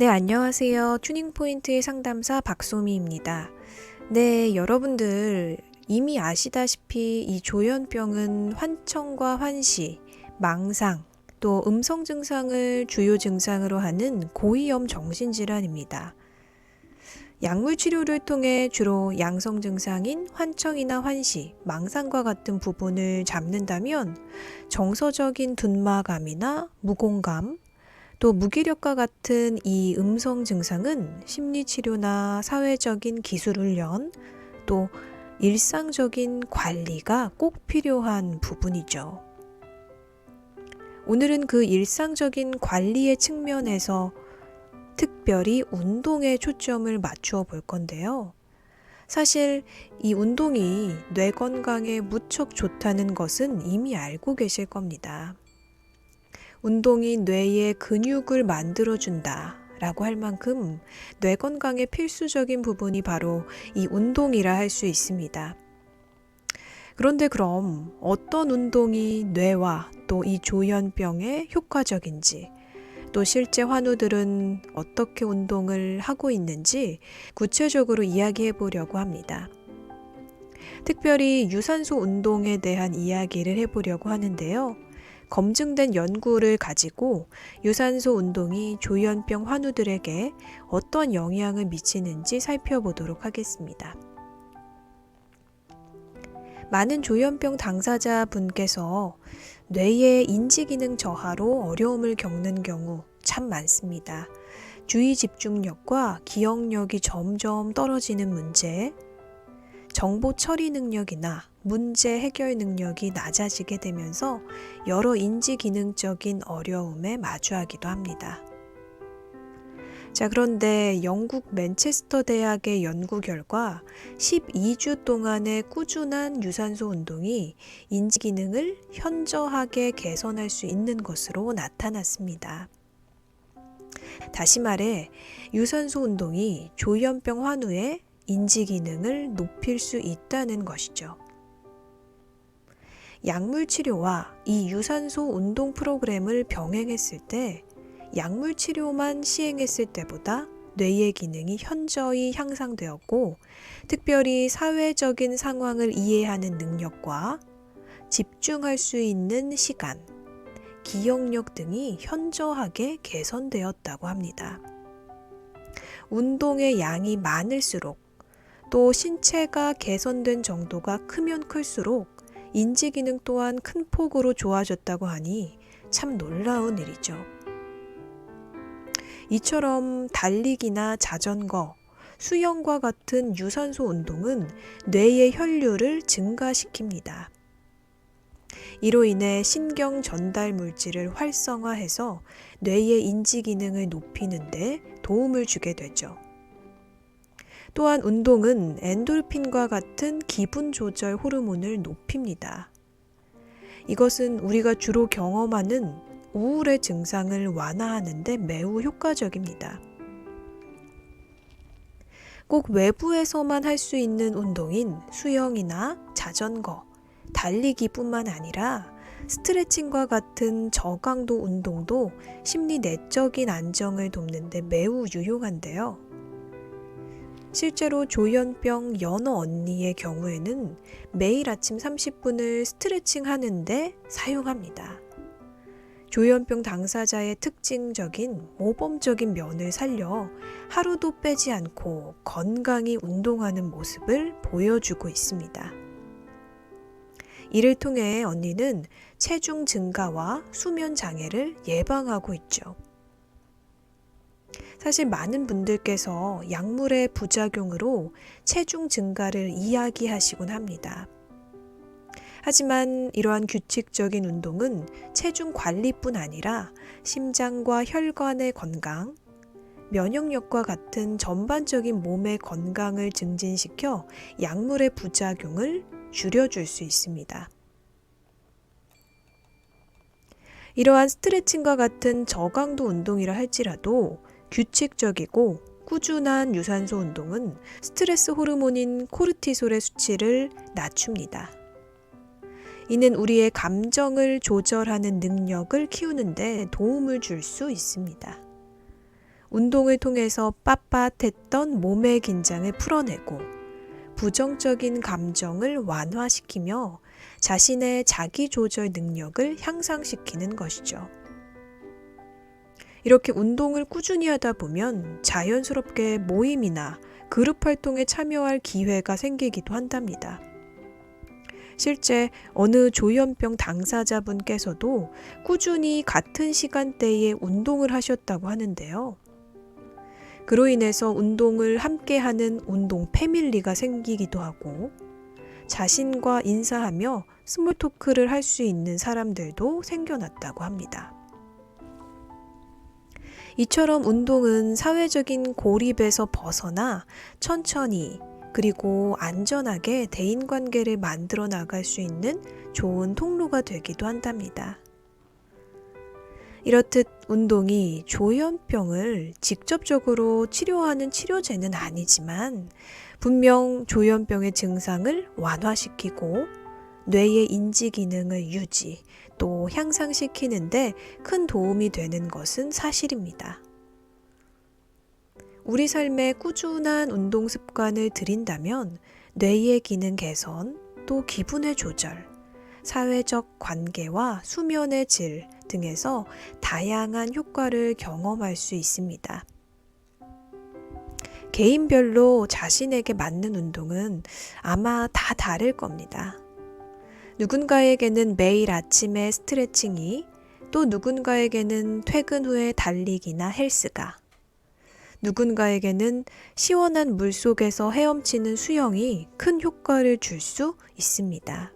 네, 안녕하세요. 튜닝 포인트의 상담사 박소미입니다. 네, 여러분들 이미 아시다시피 이 조현병은 환청과 환시, 망상, 또 음성 증상을 주요 증상으로 하는 고위험 정신질환입니다. 약물 치료를 통해 주로 양성 증상인 환청이나 환시, 망상과 같은 부분을 잡는다면 정서적인 둔마감이나 무공감, 또 무기력과 같은 이 음성 증상은 심리 치료나 사회적인 기술 훈련, 또 일상적인 관리가 꼭 필요한 부분이죠. 오늘은 그 일상적인 관리의 측면에서 특별히 운동에 초점을 맞추어 볼 건데요. 사실 이 운동이 뇌 건강에 무척 좋다는 것은 이미 알고 계실 겁니다. 운동이 뇌의 근육을 만들어준다. 라고 할 만큼 뇌 건강에 필수적인 부분이 바로 이 운동이라 할 수 있습니다. 그런데 그럼 어떤 운동이 뇌와 또 이 조현병에 효과적인지, 또 실제 환우들은 어떻게 운동을 하고 있는지 구체적으로 이야기해 보려고 합니다. 특별히 유산소 운동에 대한 이야기를 해보려고 하는데요. 검증된 연구를 가지고 유산소 운동이 조현병 환우들에게 어떤 영향을 미치는지 살펴보도록 하겠습니다. 많은 조현병 당사자 분께서 뇌의 인지기능 저하로 어려움을 겪는 경우 참 많습니다. 주의 집중력과 기억력이 점점 떨어지는 문제, 정보 처리 능력이나 문제 해결 능력이 낮아지게 되면서 여러 인지 기능적인 어려움에 마주하기도 합니다. 자, 그런데 영국 맨체스터 대학의 연구 결과 12주 동안의 꾸준한 유산소 운동이 인지 기능을 현저하게 개선할 수 있는 것으로 나타났습니다. 다시 말해, 유산소 운동이 조현병 환우의 인지 기능을 높일 수 있다는 것이죠. 약물 치료와 이 유산소 운동 프로그램을 병행했을 때 약물 치료만 시행했을 때보다 뇌의 기능이 현저히 향상되었고 특별히 사회적인 상황을 이해하는 능력과 집중할 수 있는 시간, 기억력 등이 현저하게 개선되었다고 합니다. 운동의 양이 많을수록 또 신체가 개선된 정도가 크면 클수록 인지 기능 또한 큰 폭으로 좋아졌다고 하니 참 놀라운 일이죠. 이처럼 달리기나 자전거, 수영과 같은 유산소 운동은 뇌의 혈류를 증가시킵니다. 이로 인해 신경 전달 물질을 활성화해서 뇌의 인지 기능을 높이는데 도움을 주게 되죠. 또한 운동은 엔돌핀과 같은 기분 조절 호르몬을 높입니다. 이것은 우리가 주로 경험하는 우울의 증상을 완화하는데 매우 효과적입니다. 꼭 외부에서만 할 수 있는 운동인 수영이나 자전거, 달리기뿐만 아니라 스트레칭과 같은 저강도 운동도 심리 내적인 안정을 돕는데 매우 유용한데요. 실제로 조현병 연어 언니의 경우에는 매일 아침 30분을 스트레칭 하는데 사용합니다. 조현병 당사자의 특징적인 모범적인 면을 살려 하루도 빼지 않고 건강히 운동하는 모습을 보여주고 있습니다. 이를 통해 언니는 체중 증가와 수면 장애를 예방하고 있죠. 사실 많은 분들께서 약물의 부작용으로 체중 증가를 이야기하시곤 합니다. 하지만 이러한 규칙적인 운동은 체중 관리뿐 아니라 심장과 혈관의 건강, 면역력과 같은 전반적인 몸의 건강을 증진시켜 약물의 부작용을 줄여줄 수 있습니다. 이러한 스트레칭과 같은 저강도 운동이라 할지라도 규칙적이고 꾸준한 유산소 운동은 스트레스 호르몬인 코르티솔의 수치를 낮춥니다. 이는 우리의 감정을 조절하는 능력을 키우는데 도움을 줄 수 있습니다. 운동을 통해서 빳빳했던 몸의 긴장을 풀어내고 부정적인 감정을 완화시키며 자신의 자기 조절 능력을 향상시키는 것이죠. 이렇게 운동을 꾸준히 하다 보면 자연스럽게 모임이나 그룹 활동에 참여할 기회가 생기기도 한답니다. 실제 어느 조현병 당사자분께서도 꾸준히 같은 시간대에 운동을 하셨다고 하는데요. 그로 인해서 운동을 함께 하는 운동 패밀리가 생기기도 하고 자신과 인사하며 스몰 토크를 할 수 있는 사람들도 생겨났다고 합니다. 이처럼 운동은 사회적인 고립에서 벗어나 천천히 그리고 안전하게 대인 관계를 만들어 나갈 수 있는 좋은 통로가 되기도 한답니다. 이렇듯 운동이 조현병을 직접적으로 치료하는 치료제는 아니지만 분명 조현병의 증상을 완화시키고 뇌의 인지 기능을 유지 또 향상시키는데 큰 도움이 되는 것은 사실입니다. 우리 삶에 꾸준한 운동 습관을 들인다면 뇌의 기능 개선, 또 기분의 조절, 사회적 관계와 수면의 질 등에서 다양한 효과를 경험할 수 있습니다. 개인별로 자신에게 맞는 운동은 아마 다 다를 겁니다. 누군가에게는 매일 아침에 스트레칭이 또 누군가에게는 퇴근 후에 달리기나 헬스가 누군가에게는 시원한 물 속에서 헤엄치는 수영이 큰 효과를 줄 수 있습니다.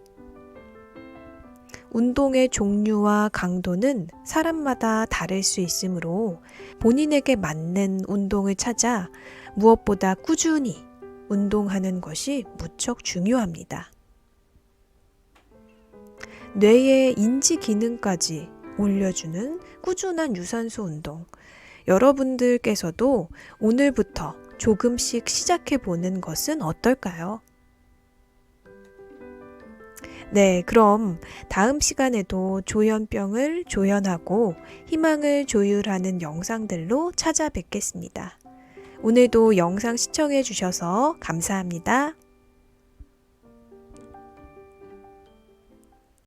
운동의 종류와 강도는 사람마다 다를 수 있으므로 본인에게 맞는 운동을 찾아 무엇보다 꾸준히 운동하는 것이 무척 중요합니다. 뇌의 인지 기능까지 올려주는 꾸준한 유산소 운동. 여러분들께서도 오늘부터 조금씩 시작해 보는 것은 어떨까요? 네, 그럼 다음 시간에도 조현병을 조연하고 희망을 조율하는 영상들로 찾아뵙겠습니다. 오늘도 영상 시청해 주셔서 감사합니다.